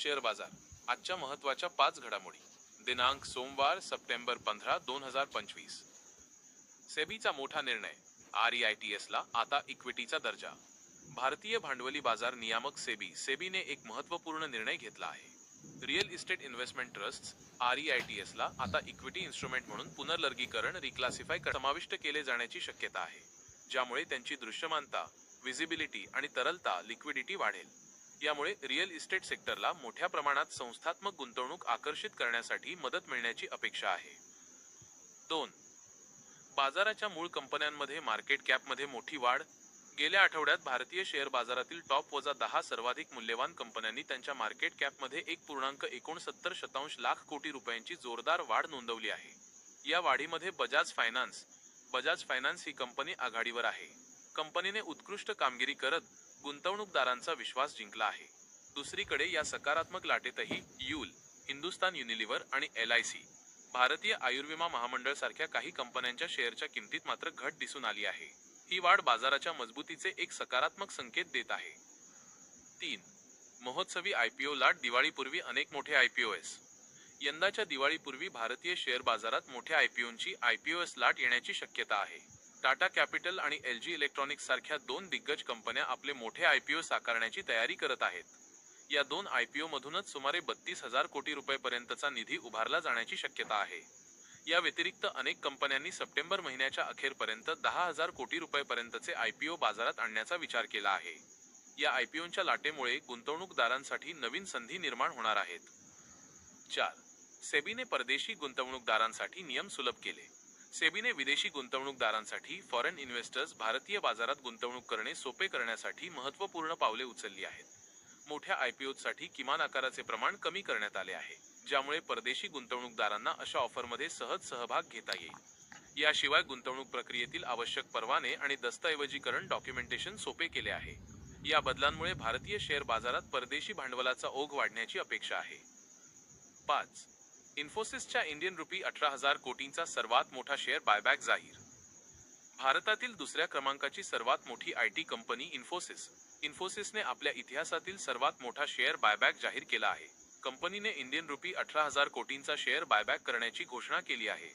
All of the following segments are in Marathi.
शेअर बाजार आजच्या महत्त्वाच्या पाच घडामोडी. दिनांक सोमवार सप्टेंबर पंधरा दोन हजार पंचवीस. सेबीचा मोठा निर्णय आर ई आय टी एसला आता इक्विटीचा दर्जा. भारतीय भांडवली बाजार नियामक सेबी सेबीने एक महत्त्वपूर्ण निर्णय घेतला आहे. Real estate investment trust R E I T एसला आता इक्विटी इन्स्ट्रुमेंट म्हणून पुनर्लर्गीकरण रिक्लासिफाय समाविष्ट केले जाण्याची शक्यता आहे ज्यामुळे त्यांची दृश्यमानता विजिबिलिटी आणि तरलता लिक्विडिटी वाढेल. यामुळे रिअल इस्टेट सेक्टरला मोठ्या प्रमाणात संस्थात्मक गुंतवणूक आकर्षित करण्यासाठी मदत मिळण्याची अपेक्षा आहे. दोन. बाजाराच्या मूळ कंपन्यांमध्ये मार्केट कॅपमध्ये मोठी वाढ. गेल्या आठवड्यात भारतीय शेअर बाजारातील टॉप वजा दहा सर्वाधिक मूल्यवान कंपन्यांनी त्यांच्या मार्केट कॅपमध्ये एक पूर्णांक एकोणसत्तर शतांश लाख कोटी रुपयांची जोरदार वाढ नोंदवली आहे. या वाढीमध्ये बजाज फायनान्स बजाज फायनान्स ही कंपनी आघाडीवर आहे. कंपनीने उत्कृष्ट कामगिरी करत गुंतवणूकदारांचा विश्वास जिंकला आहे. दुसरीकडे या सकारात्मक लाटेतही यूल हिंदुस्तान युनिलिव्हर आणि एल आय सी भारतीय आयुर्विमा महामंडळ सारख्या काही कंपन्यांच्या शेअरच्या किमतीत मात्र घट दिसून आली आहे. ही वाढ बाजाराच्या मजबूतीचे एक सकारात्मक संकेत देत आहे. तीन महोत्सवी आयपीओ लाट दिवाळीपूर्वी अनेक मोठे आयपीओएस यंदाच्या दिवाळीपूर्वी भारतीय शेअर बाजारात मोठ्या आयपीओंची आयपीओएस लाट येण्याची शक्यता आहे. टाटा कॅपिटल आणि एल जी इलेक्ट्रॉनिक्स सारख्या दोन दिग्गज कंपन्या आपले मोठे आयपीओ साकारण्याची तयारी करत आहेत. या दोन आयपीओ मधूनच सुमारे बत्तीस हजार कोटी रुपयेपर्यंतचा निधी उभारला जाण्याची शक्यता आहे. या व्यतिरिक्त अनेक कंपन्यांनी सप्टेंबर महिन्याच्या अखेरपर्यंत दहा हजार कोटी रुपयेपर्यंतचे आयपीओ बाजारात आणण्याचा विचार केला आहे. या आयपीओच्या लाटेमुळे गुंतवणूकदारांसाठी नवीन संधी निर्माण होणार आहेत. चार. सेबीने परदेशी गुंतवणूकदारांसाठी नियम सुलभ केले. सेबीने विदेशी गुंतवणूकदारांसाठी फॉरेन इन्व्हेस्टर्स भारतीय बाजारात गुंतवणूक करणे सोपे करण्यासाठी महत्त्वपूर्ण पावले उचलली आहेत. मोठ्या आयपीओसाठी किमान आकाराचे प्रमाण कमी करण्यात आले आहे ज्यामुळे परदेशी गुंतवणूकदारांना अशा ऑफरमध्ये सहज सहभाग घेता येईल. याशिवाय गुंतवणूक प्रक्रियेतील आवश्यक परवाने आणि दस्तऐवजीकरण डॉक्युमेंटेशन सोपे केले आहे. या बदलांमुळे भारतीय शेअर बाजारात परदेशी भांडवलाचा ओघ वाढण्याची अपेक्षा आहे. पाच इन्फोसिसच्या इंडियन रुपी अठरा हजार कोटींचा सर्वात मोठा शेअर बायबॅक जाहीर. भारतातील दुसऱ्या क्रमांकाची सर्वात मोठी आय टी कंपनी इन्फोसिस. इन्फोसिसने आपल्या इतिहासातील सर्वात मोठा शेअर बायबॅक जाहीर केला आहे. कंपनीने इंडियन रुपी अठरा हजार कोटींचा शेअर बायबॅक करण्याची घोषणा केली आहे.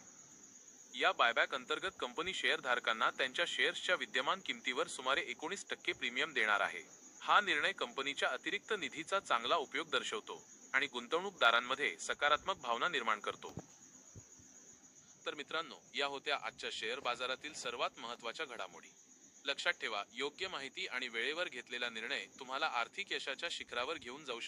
या बायबॅक अंतर्गत कंपनी शेअर धारकांना त्यांच्या शेअर्सच्या विद्यमान किमतीवर सुमारे एकोणीस टक्के प्रीमियम देणार आहे. हा निर्णय कंपनीच्या अतिरिक्त निधीचा चांगला उपयोग दर्शवतो. आणि गुंतवणूकदारांमध्ये सकारात्मक भावना निर्माण करतो. तर मित्रांनो या होत्या आजच्या शेअर बाजारातील सर्वात महत्त्वाच्या घडामोडी. लक्षात ठेवा योग्य माहिती आणि वेळेवर घेतलेला निर्णय तुम्हाला आर्थिक यशाच्या शिखरावर घेऊन जाऊ शकतो.